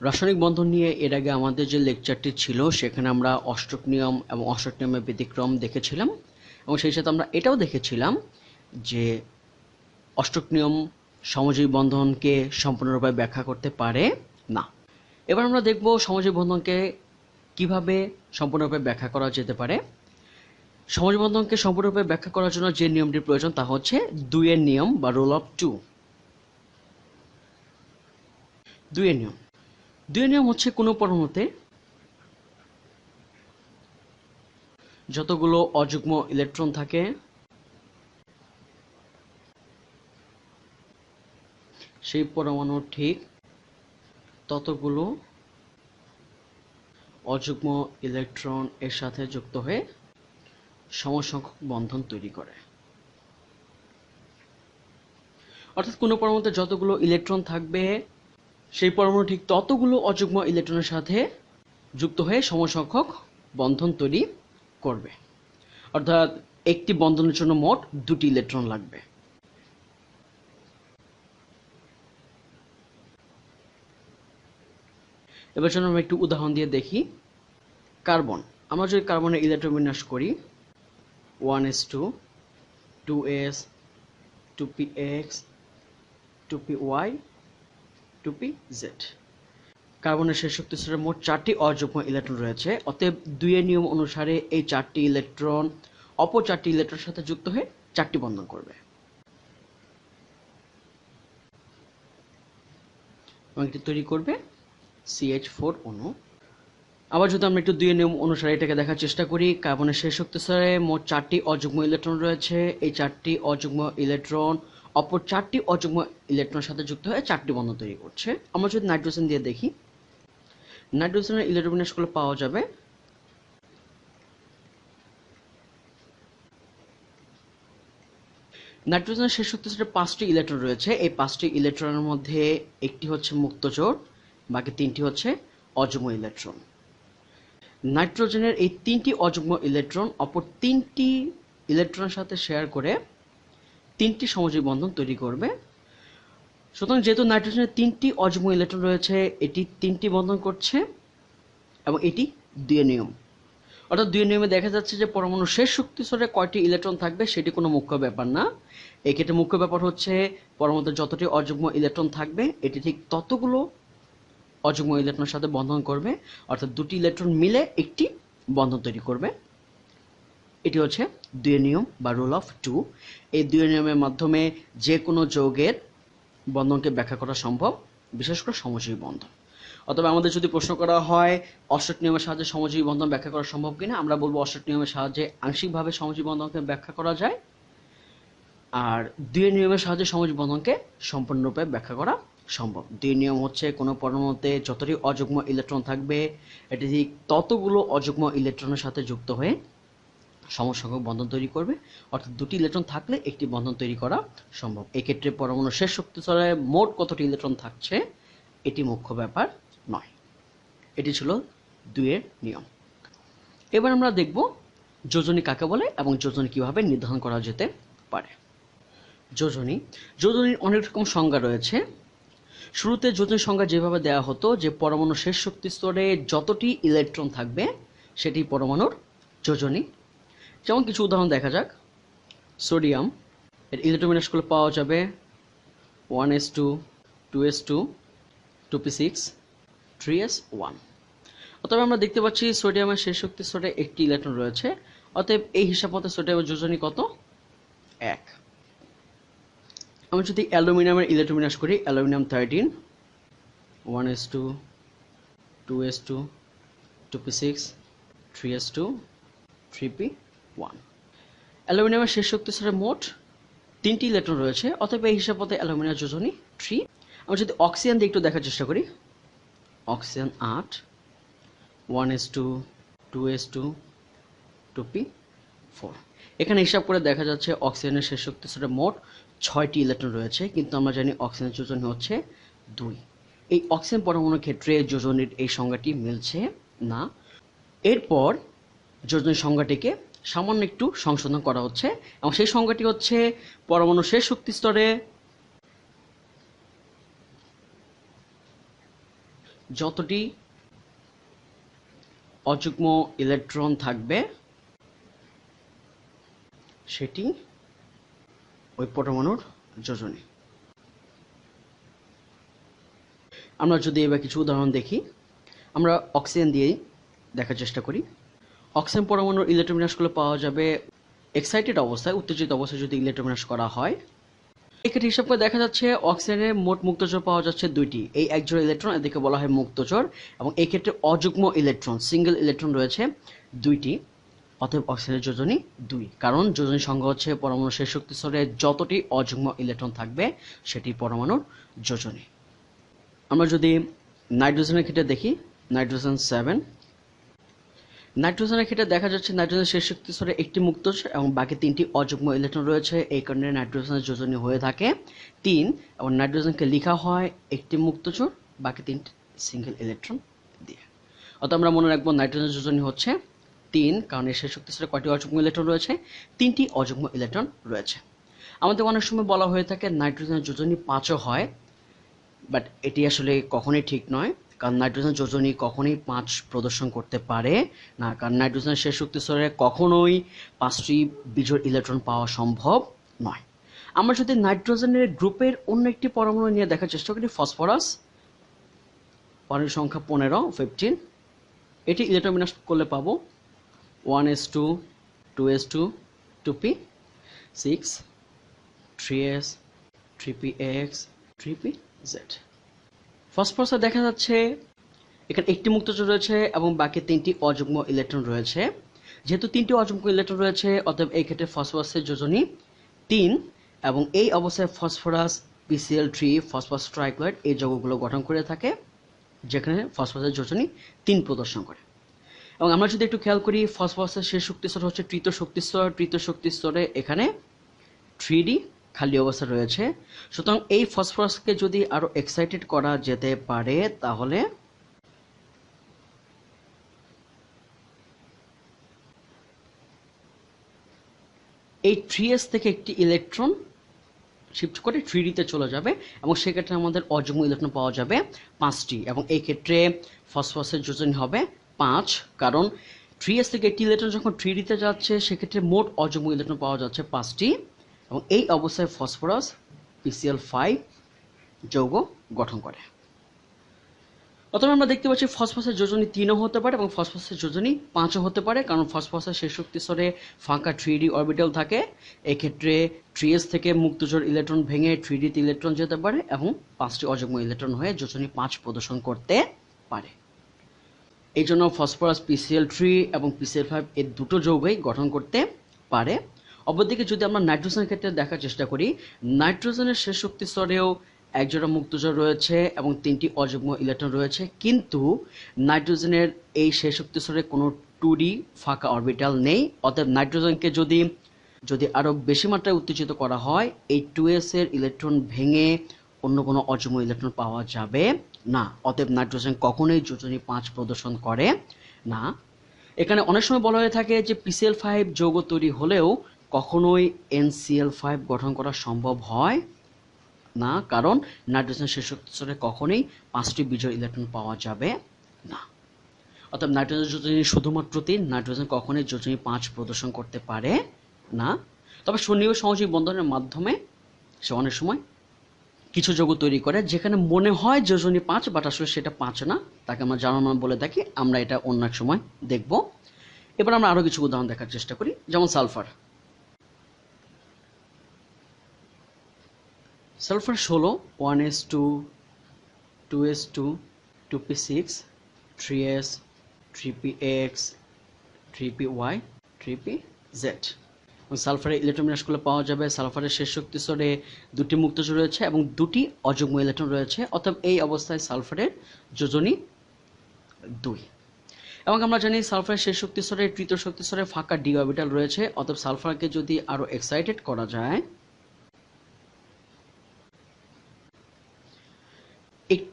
রাসায়নিক বন্ধন নিয়ে এর আগে আমাদের যে লেকচারটি ছিল, সেখানে আমরা অষ্টক নিয়ম এবং অষ্টক নিয়মের ব্যতিক্রম দেখেছিলাম এবং সেই সাথে আমরা এটাও দেখেছিলাম যে অষ্টক নিয়ম সমজীব বন্ধনকে সম্পূর্ণরূপে ব্যাখ্যা করতে পারে না। এবার আমরা দেখব সমজীব বন্ধনকে কীভাবে সম্পূর্ণরূপে ব্যাখ্যা করা যেতে পারে। সমজীব বন্ধনকে সম্পূর্ণরূপে ব্যাখ্যা করার জন্য যে নিয়মটির প্রয়োজন তা হচ্ছে দুইয়ের নিয়ম বা রোল অফ টু দুইয়ের নিয়ম। দুইয়ের নিয়ম হচ্ছে কোনো পরমাণুতে যতগুলো অযুগ্ম ইলেকট্রন থাকে, সেই পরমাণুর ঠিক ততগুলো অযুগ্ম ইলেকট্রন এর সাথে যুক্ত হয়ে সমসংখ্যক বন্ধন তৈরি করে। অর্থাৎ কোনো পরমাণুতে যতগুলো ইলেকট্রন থাকবে সেই পরমাণু ঠিক ততগুলো অযুগ্ম ইলেকট্রনের সাথে যুক্ত হয়ে সমসংখ্যক বন্ধন তৈরি করবে। অর্থাৎ একটি বন্ধনের জন্য মোট দুটি ইলেকট্রন লাগবে। এবার জন্য আমরা একটু উদাহরণ দিয়ে দেখি। কার্বন, আমরা যদি কার্বনের ইলেকট্রন বিন্যাস করি, one s two two s, two p x, two p y two p z কার্বনের শেষ শক্তি স্তরে মোট চারটি অযুগ্ম ইলেকট্রন রয়েছে। অতএব দুইয়ের নিয়ম অনুসারে এই চারটি ইলেকট্রন অপর চারটি ইলেকট্রনের সাথে যুক্ত হয়ে চারটি বন্ধন করবে। এটি তৈরি করবে সিএইচ ফোর অণু। আবার যদি আমরা একটু দুইয়ের নিয়ম অনুসারে এটাকে দেখার চেষ্টা করি, কার্বনের শেষ শক্তি স্তরে মোট চারটি অযুগ্ম ইলেকট্রন রয়েছে। এই চারটি অযুগ্ম ইলেকট্রন অপর চারটি অযুগ্ম ইলেকট্রনের সাথে যুক্ত হয়ে চারটি বন্ধন তৈরি করছে। আমরা যদি নাইট্রোজেন দিয়ে দেখি, নাইট্রোজেনের ইলেকট্রন বিন্যাসগুলো পাওয়া যাবে। নাইট্রোজেনের শেষ শক্তি স্তরে পাঁচটি ইলেকট্রন রয়েছে। এই পাঁচটি ইলেকট্রনের মধ্যে একটি হচ্ছে মুক্তজোড় বাকি তিনটি হচ্ছে অযুগ্ম ইলেকট্রন। নাইট্রোজেনের এই তিনটি অযুগ্ম ইলেকট্রন অপর তিনটি ইলেকট্রনের সাথে শেয়ার করে তিনটি সমজীব বন্ধন তৈরি করবে। সুতরাং যেহেতু নাইট্রোজেনের তিনটি অযুগ্ম ইলেকট্রন রয়েছে, এটি তিনটি বন্ধন করছে এবং এটি দুই নিয়ম। অর্থাৎ দুই নিয়মে দেখা যাচ্ছে যে পরমাণু শেষ শক্তি স্তরে কয়টি ইলেকট্রন থাকবে সেটি কোনো মুখ্য ব্যাপার না। এক্ষেত্রে মুখ্য ব্যাপার হচ্ছে পরমাণুতে যতটি অযুগ্ম ইলেকট্রন থাকবে, এটি ঠিক ততগুলো অযুগ্ম ইলেকট্রনের সাথে বন্ধন করবে। অর্থাৎ দুটি ইলেকট্রন মিলে একটি বন্ধন তৈরি করবে। এটি হচ্ছে দুই নিয়ম বা রুল অফ টু এই দুই নিয়মের মাধ্যমে যে কোনো যৌগের বন্ধনকে ব্যাখ্যা করা সম্ভব, বিশেষ করে সমজীবী বন্ধন। অথবা আমাদের যদি প্রশ্ন করা হয়, অষ্টক নিয়মের সাহায্যে সমজীবী বন্ধন ব্যাখ্যা করা সম্ভব কিনা, আমরা বলব অষ্টক নিয়মের সাহায্যে আংশিকভাবে সমজীবী বন্ধনকে ব্যাখ্যা করা যায়। আর দুই নিয়মের সাহায্যে সমজীবী বন্ধনকে সম্পূর্ণরূপে ব্যাখ্যা করা সম্ভব। দুই নিয়ম হচ্ছে, কোনো পরমাণুতে যতটি অযুগ্ম ইলেকট্রন থাকবে, এটি ততগুলো অযুগ্ম ইলেকট্রনের সাথে যুক্ত হয়ে সমসংখ্যক বন্ধন তৈরি করবে। অর্থাৎ দুটি ইলেকট্রন থাকলে একটি বন্ধন তৈরি করা সম্ভব। এক্ষেত্রে পরমাণু শেষ শক্তি স্তরে মোট কতটি ইলেকট্রন থাকছে, এটি মুখ্য ব্যাপার নয়। এটি ছিল দুইয়ের নিয়ম। এবার আমরা দেখব যোজনী কাকে বলে এবং যোজনী কীভাবে নির্ধারণ করা যেতে পারে। যোজনী, যোজনীর অনেক রকম সংজ্ঞা রয়েছে। শুরুতে যোজনী সংজ্ঞা যেভাবে দেওয়া হতো যে পরমাণু শেষ শক্তি স্তরে যতটি ইলেকট্রন থাকবে, সেটি পরমাণুর যোজনী যেমন কিছু উদাহরণ দেখা যাক। সোডিয়াম, এর ইলেকট্রোমিনাসগুলো পাওয়া যাবে one s two two s two two p six, three s one. অতএব আমরা দেখতে পাচ্ছি সোডিয়ামের শেষ শক্তি স্তরে একটি ইলেকট্রন রয়েছে। অতএব এই হিসাব মতে সোডিয়ামের যোজনী কত? এক। আমি যদি অ্যালুমিনিয়ামের ইলেকট্রোমিনাস করি, aluminium thirteen, one s two two s two two p six, three s two, three p one অ্যালুমিনিয়ামের শেষ শক্তি স্তরে মোট তিনটি ইলেকট্রন রয়েছে, অতএব এই হিসাব মতে অ্যালুমিনিয়াম যোজনী থ্রি আমরা যদি অক্সিজেন দিয়ে একটু দেখার চেষ্টা করি। অক্সিজেন আট one s two two s two two p four এখানে হিসাব করে দেখা যাচ্ছে অক্সিজেনের শেষ শক্তি স্তরে মোট ছয়টি ইলেকট্রন রয়েছে, কিন্তু আমরা জানি অক্সিজেন যোজনী হচ্ছে দুই। এই অক্সিজেন পরমাণুর ক্ষেত্রে যোজনীর এই সংজ্ঞাটি মিলছে না। এরপর যোজনীর সংজ্ঞাটিকে সামান্য একটু সংশোধন করা হচ্ছে এবং সেই সংজ্ঞাটি হচ্ছে পরমাণু শেষ শক্তি স্তরে যতটি অযুগ্ম ইলেকট্রন থাকবে, সেটি ওই পরমাণুর যোজনী। আমরা যদি এবার কিছু উদাহরণ দেখি, আমরা অক্সিজেন দিয়েই দেখার চেষ্টা করি। অক্সিজেন পরমাণুর ইলেকট্রোবিনাশগুলো পাওয়া যাবে এক্সাইটেড অবস্থায়, উত্তেজিত অবস্থায় যদি ইলেকট্রোবিনাশ করা হয়। এক্ষেত্রে হিসাব করে দেখা যাচ্ছে অক্সিজেনের মোট মুক্তচর পাওয়া যাচ্ছে দুইটি। এই একজোড়া ইলেকট্রন এদেরকে বলা হয় মুক্তচর এবং এই ক্ষেত্রে অযুগ্ম ইলেকট্রন সিঙ্গেল ইলেকট্রন রয়েছে দুইটি। অতএব অক্সিজেনের যোজনী দুই। কারণ যোজনী সংখ্যা হচ্ছে পরমাণু শেষ শক্তি স্তরে যতটি অযুগ্ম ইলেকট্রন থাকবে, সেটি পরমাণুর যোজনী। আমরা যদি নাইট্রোজেনের ক্ষেত্রে দেখি, নাইট্রোজেন সেভেন নাইট্রোজেনের ক্ষেত্রে দেখা যাচ্ছে নাইট্রোজেনের শেষ শক্তি স্তরে একটি মুক্ত এবং বাকি তিনটি অযুগ্ম ইলেকট্রন রয়েছে। এই কারণে নাইট্রোজেনের যোজনী হয়ে থাকে তিন এবং নাইট্রোজেনকে লেখা হয় একটি মুক্তচর বাকি তিনটি সিঙ্গেল ইলেকট্রন দিয়ে। অত আমরা মনে রাখব নাইট্রোজেন যোজনী হচ্ছে তিন, কারণ এর শেষ শক্তি স্তরে কয়টি অযুগ্ম ইলেকট্রন রয়েছে? তিনটি অযুগ্ম ইলেকট্রন রয়েছে। আমাদের অনেক সময় বলা হয়ে থাকে নাইট্রোজেনের যোজনী পাঁচও হয়, বাট এটি আসলে কখনোই ঠিক নয়। কারণ নাইট্রোজেন যোজনী কখনোই পাঁচ প্রদর্শন করতে পারে না। কারণ নাইট্রোজেনের শেষ শক্তি স্তরে কখনোই পাঁচটি বিজোড় ইলেকট্রন পাওয়া সম্ভব নয়। আমরা যদি নাইট্রোজেনের গ্রুপের অন্য একটি পরমাণু নিয়ে দেখার চেষ্টা করি, ফসফরাস পরের সংখ্যা পনেরো ফিফটিন এটি ইলেকট্রন বিন্যাস করলে পাবো one s two two s two two p six three s three p x three p z ফসফরাসে দেখা যাচ্ছে এখানে একটি মুক্তচর রয়েছে এবং বাকি তিনটি অযুগ্ম ইলেকট্রন রয়েছে। যেহেতু তিনটি অযুগ্ম ইলেকট্রন রয়েছে, অতএব এই ক্ষেত্রে ফসফরাসের যোজনী তিন এবং এই অবস্থায় phosphorus PCl three phosphorus trichloride এই যৌগগুলো গঠন করে থাকে, যেখানে ফসফরাসের যোজনী তিন প্রদর্শন করে। এবং আমরা যদি একটু খেয়াল করি, ফসফরাসের শেষ শক্তি স্তর হচ্ছে তৃতীয় শক্তি স্তর তৃতীয় শক্তি স্তরে এখানে থ্রি ডি খালি অবস্থা রয়েছে। সুতরাং এই ফসফরাসকে যদি আরও এক্সাইটেড করা যেতে পারে, তাহলে এই থ্রি এস থেকে একটি ইলেকট্রন শিফট করে থ্রি ডিতে চলে যাবে এবং সেক্ষেত্রে আমাদের অজম ইলেকট্রন পাওয়া যাবে পাঁচটি এবং এই ক্ষেত্রে ফসফরাসের যোজনী হবে পাঁচ, কারণ থ্রি এস থেকে একটি ইলেকট্রন যখন থ্রি ডিতে যাচ্ছে, সেক্ষেত্রে মোট অযুগ্ম ইলেকট্রন পাওয়া যাচ্ছে পাঁচটি। এবং এই অবস্থায় ফসফরাস পিসিএল ফাইভ যৌগ গঠন করে। অথবা আমরা দেখতে পাচ্ছি ফসফরাসের যোজনী তিনও হতে পারে এবং ফসফরাসের যোজনী পাঁচও হতে পারে, কারণ ফসফরাসের শেষ শক্তি স্তরে ফাঁকা থ্রি ডি অরবিটাল থাকে। এক্ষেত্রে থ্রি এস থেকে মুক্তজোর ইলেকট্রন ভেঙে থ্রি ডিতে ইলেকট্রন যেতে পারে এবং পাঁচটি অযুগ্ম ইলেকট্রন হয়ে যোজনী পাঁচ প্রদর্শন করতে পারে। এই জন্য ফসফরাস পিসিএল থ্রি এবং পিসিএল ফাইভ এর দুটো যৌগই গঠন করতে পারে। অপরদিকে যদি আমরা নাইট্রোজেনের ক্ষেত্রে দেখার চেষ্টা করি, নাইট্রোজেনের শেষ শক্তি স্তরেও একজোড়া মুক্তজোড় রয়েছে এবং তিনটি অযুগ্ম ইলেকট্রন রয়েছে। কিন্তু নাইট্রোজেনের এই শেষ শক্তি স্তরে কোনো টু ডি ফাঁকা অরবিটাল নেই। অতএব নাইট্রোজেনকে যদি যদি আরও বেশি মাত্রায় উত্তেজিত করা হয়, এই টু এর ইলেকট্রন ভেঙে অন্য কোনো অযুগ্ম ইলেকট্রন পাওয়া যাবে না। অতএব নাইট্রোজেন কখনোই যোজনী পাঁচ প্রদর্শন করে না। এখানে অনেক সময় বলা হয়ে থাকে যে পিসিএল ফাইভ যৌগ তৈরি হলেও কখনোই এনসিএল ফাইভ গঠন করা সম্ভব হয় না, কারণ নাইট্রোজেন শেষ স্তরে কখনোই পাঁচটি বিজয় ইলেকট্রন পাওয়া যাবে না। অর্থাৎ নাইট্রোজেন যোজনী শুধুমাত্র তিন, নাইট্রোজেন কখনোই যোজনী পাঁচ প্রদর্শন করতে পারে না। তবে সন্নিহ সহযোগী বন্ধনের মাধ্যমে সে অনেক সময় কিছু যৌগ তৈরি করে, যেখানে মনে হয় যোজনী পাঁচ, বাট আসলে সেটা পাঁচ না। তাকে আমরা জানানো বলে থাকি, আমরা এটা অন্য এক সময় দেখব। এবার আমরা আরও কিছু উদাহরণ দেখার চেষ্টা করি, যেমন সালফার। সালফার ষোলো one s two two s two two p six three s three p x three p y three p z সালফারের electron বিন্যাসগুলো পাওয়া যাবে সালফারের শেষ শক্তি স্তরে দুটি মুক্তজ রয়েছে এবং দুটি অযুগ্ম ইলেকট্রন রয়েছে। অর্থাৎ এই অবস্থায় সালফারের যোজনী দুই। এবং আমরা জানি সালফারের শেষ শক্তি স্তরে তৃতীয় শক্তি স্তরে ফাঁকা ডি অরবিটাল রয়েছে। অর্থাৎ সালফারকে যদি আরও এক্সাইটেড করা যায়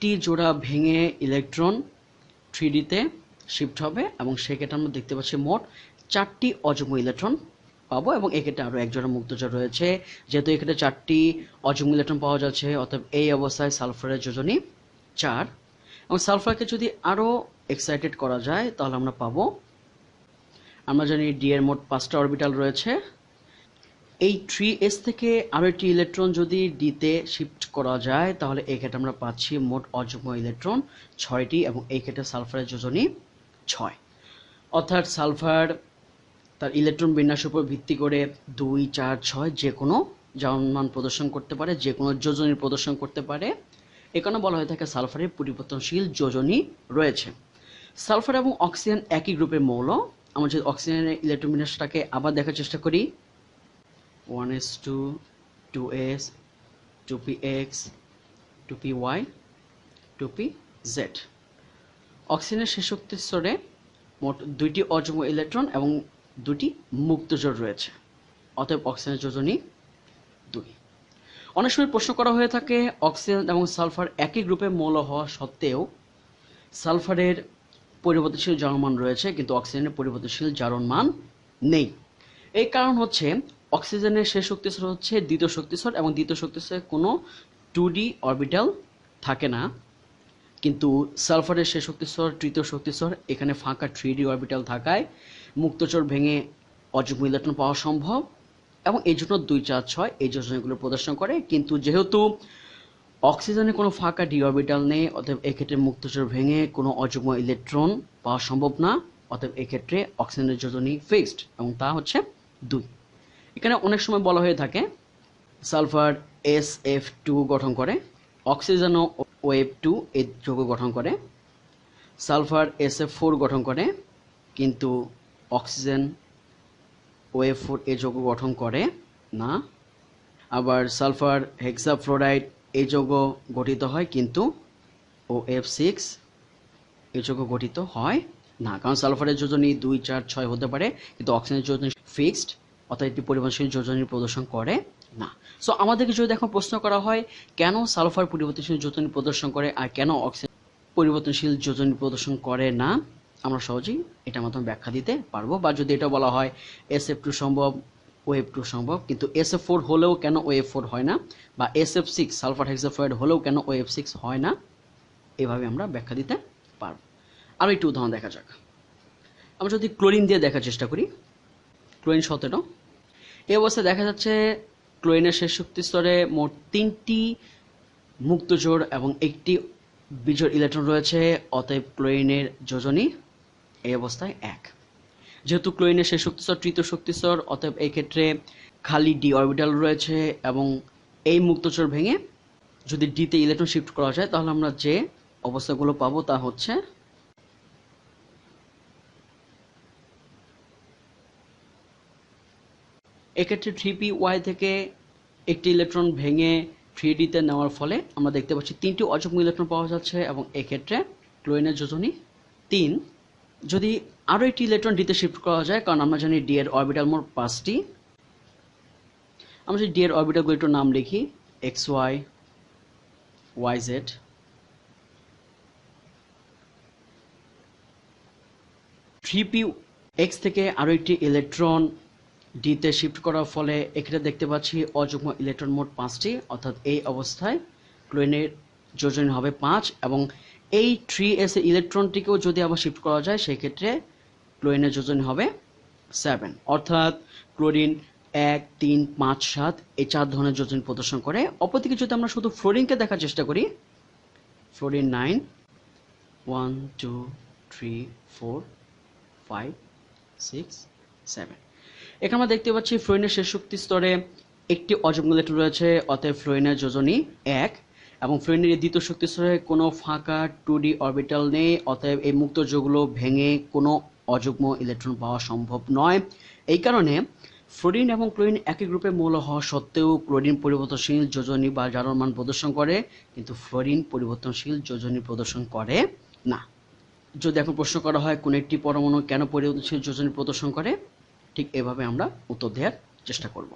একটি জোড়া ভেঙে ইলেকট্রন থ্রি ডিতে শিফট হবে এবং সেক্ষেত্রে আমরা দেখতে পাচ্ছি মোট চারটি অযুগ্ম ইলেকট্রন পাবো এবং এক্ষেত্রে আরও এক জোড়া মুক্তজোড় রয়েছে। যেহেতু এক্ষেত্রে চারটি অযুগ্ম ইলেকট্রন পাওয়া যাচ্ছে অর্থাৎ এই অবস্থায় সালফারের যোজনী চার। এবং সালফারকে যদি আরও এক্সাইটেড করা যায়, তাহলে আমরা পাবো, আমরা জানি ডি এর মোট পাঁচটা অরবিটাল রয়েছে। এই থ্রি এস থেকে আরও একটি ইলেকট্রন যদি ডিতে শিফট করা যায়, তাহলে এই ক্ষেত্রে আমরা পাচ্ছি মোট অযুগ্ম ইলেকট্রন ছয়টি এবং এই ক্ষেত্রে সালফারের যোজনী ছয়। অর্থাৎ সালফার তার ইলেকট্রন বিন্যাসের উপর ভিত্তি করে দুই, চার, ছয় যে কোনো মান প্রদর্শন করতে পারে, যে কোনো যোজনীর প্রদর্শন করতে পারে। এখানে বলা হয়ে থাকে সালফারের পরিবর্তনশীল যোজনী রয়েছে। সালফার এবং অক্সিজেন একই গ্রুপের মৌল। আমরা যদি অক্সিজেনের ইলেকট্রন বিন্যাসটাকে আবার দেখার চেষ্টা করি one s two two s two p x two p y two p z অক্সিজেনের শেষোক্ত স্তরে মোট দুইটি অযুগ্ম ইলেকট্রন এবং দুটি মুক্ত জোড় রয়েছে। অতএব অক্সিজেনের যোজনী দুই। অনেক সময় প্রশ্ন করা হয়ে থাকে অক্সিজেন এবং সালফার একই গ্রুপে মৌল হওয়া সত্ত্বেও সালফারের পরিবর্তনশীল জারণ রয়েছে, কিন্তু অক্সিজেনের পরিবর্তনশীল জারণ মান নেই। এই কারণ হচ্ছে অক্সিজেনের শেষ শক্তিস্তর হচ্ছে দ্বিতীয় শক্তিস্তর এবং দ্বিতীয় শক্তিস্তরে কোনো টু ডি অরবিটাল থাকে না। কিন্তু সালফারের শেষ শক্তিস্তর তৃতীয় শক্তিস্তর এখানে ফাঁকা থ্রি ডি অরবিটাল থাকায় মুক্তচর ভেঙে অযুগ্ম ইলেকট্রন পাওয়া সম্ভব এবং এই জন্য দুই, চার, ছয় এই যোজনাগুলো প্রদর্শন করে। কিন্তু যেহেতু অক্সিজেনে কোনো ফাঁকা ডি অরবিটাল নেই, অতএব এক্ষেত্রে মুক্তচর ভেঙে কোনো অযুগ্ম ইলেকট্রন পাওয়া সম্ভব না। অতএব এক্ষেত্রে অক্সিজেনের যোজনী ফিক্সড এবং তা হচ্ছে দুই। এখানে অনেক সময় বলা হয়ে থাকে, সালফার এস এফ টু গঠন করে অক্সিজেনও ওয়েব টু এই যৌগ গঠন করে, সালফার এস এফ ফোর গঠন করে, কিন্তু অক্সিজেন ওয়েব ফোর এ যৌগ গঠন করে না। আবার সালফার হেক্সাফ্লোরাইড এই যৌগ গঠিত হয়, কিন্তু ও এফ সিক্স এই যৌগ গঠিত হয় না। কারণ সালফারের যোজনী দুই চার ছয় হতে পারে, কিন্তু অক্সিজেনের যোজনী ফিক্সড। অর্থাৎ একটি পরিবর্তনশীল যোজনী প্রদর্শন করে না। সো আমাদেরকে যদি এখন প্রশ্ন করা হয়, কেন সালফার পরিবর্তনশীল যোজনী প্রদর্শন করে আর কেন অক্সিজেন পরিবর্তনশীল যোজনী প্রদর্শন করে না? আমরা সহজেই এটার মাধ্যমে ব্যাখ্যা দিতে পারব। বা যদি এটা বলা হয় এস এফ টু সম্ভব ওয়েব টু সম্ভব, কিন্তু এস এফ ফোর হলেও কেন ওয়েব ফোর হয় না? বা S F six sulphur hexafluoride হলেও কেন ওয়েব সিক্স হয় না? এভাবে আমরা ব্যাখ্যা দিতে পারব। আরও একটু উদাহরণ দেখা যাক। আমরা যদি ক্লোরিন দিয়ে দেখার চেষ্টা করি। ক্লোরিন সতেরো এই অবস্থায় দেখা যাচ্ছে ক্লোরিনের শেষ শক্তি স্তরে মোট তিনটি মুক্ত জোড় এবং একটি বিজোড় ইলেকট্রন রয়েছে, অতএব ক্লোরিনের যোজনী এই অবস্থায় এক। যেহেতু ক্লোরিনের শেষ শক্তিস্তর তৃতীয় শক্তিস্তর অতএব এই ক্ষেত্রে খালি ডি অরবিটাল রয়েছে এবং এই মুক্তচর ভেঙে যদি ডিতে ইলেকট্রন শিফট করা যায়, তাহলে আমরা যে অবস্থাগুলো পাবো তা হচ্ছে এক্ষেত্রে থ্রি পি ওয়াই থেকে একটি ইলেকট্রন ভেঙে থ্রি ডিতে নেওয়ার ফলে আমরা দেখতে পাচ্ছি তিনটি অযুগ্ম ইলেকট্রন পাওয়া যাচ্ছে এবং এক্ষেত্রে ক্লোরিনের যোজনী তিন। যদি আরও একটি ইলেকট্রন ডিতে শিফট করা যায়, কারণ আমরা জানি ডি এর অরবিটাল মোট পাঁচটি। আমরা যদি ডি এর অরবিটালগুলো একটু নাম লিখি x y y z three p x থেকে আরও একটি ইলেকট্রন ডিতে শিফট করার ফলে এখানে দেখতে পাচ্ছি অযুগ্ম ইলেকট্রন মোট পাঁচটি, অর্থাৎ এই অবস্থায় ক্লোরিনের যোজনী হবে পাঁচ এবং এই থ্রি এস ইলেকট্রনটিকেও যদি আবার শিফট করা যায় সেই ক্ষেত্রে ক্লোরিনের যোজনী হবে সেভেন অর্থাৎ ক্লোরিন এক, তিন, পাঁচ, সাত, এই চার ধরনের যোজনী প্রদর্শন করে। অপরদিকে যদি আমরা শুধু ফ্লোরিনকে দেখার চেষ্টা করি fluorine nine one two three four five six seven এখানে আমরা দেখতে পাচ্ছি ফ্লোরিনের শেষ শক্তি স্তরে একটি অযুগ্ম ইলেকট্রন রয়েছে, অতএব ফ্লোরিনের যোজনী এক, এবং ফ্লোরিনের দ্বিতীয় শক্তি স্তরে কোনো ফাঁকা টু ডি অরবিটাল নেই, অতএব এই মুক্ত যোগগুলো ভেঙে কোনো অযুগ্ম ইলেকট্রন পাওয়া সম্ভব নয়। এই কারণে ফ্লোরিন এবং ক্লোরিন একই গ্রুপে মৌল হওয়া সত্ত্বেও ক্লোরিন পরিবর্তনশীল যোজনী বা জারণ মান প্রদর্শন করে, কিন্তু ফ্লোরিন পরিবর্তনশীল যোজনী প্রদর্শন করে না। যদি এখন প্রশ্ন করা হয় কোন একটি পরমাণু কেন পরিবর্তনশীল যোজনী প্রদর্শন করে ঠিক এভাবে আমরা উত্তর দেওয়ার চেষ্টা করব।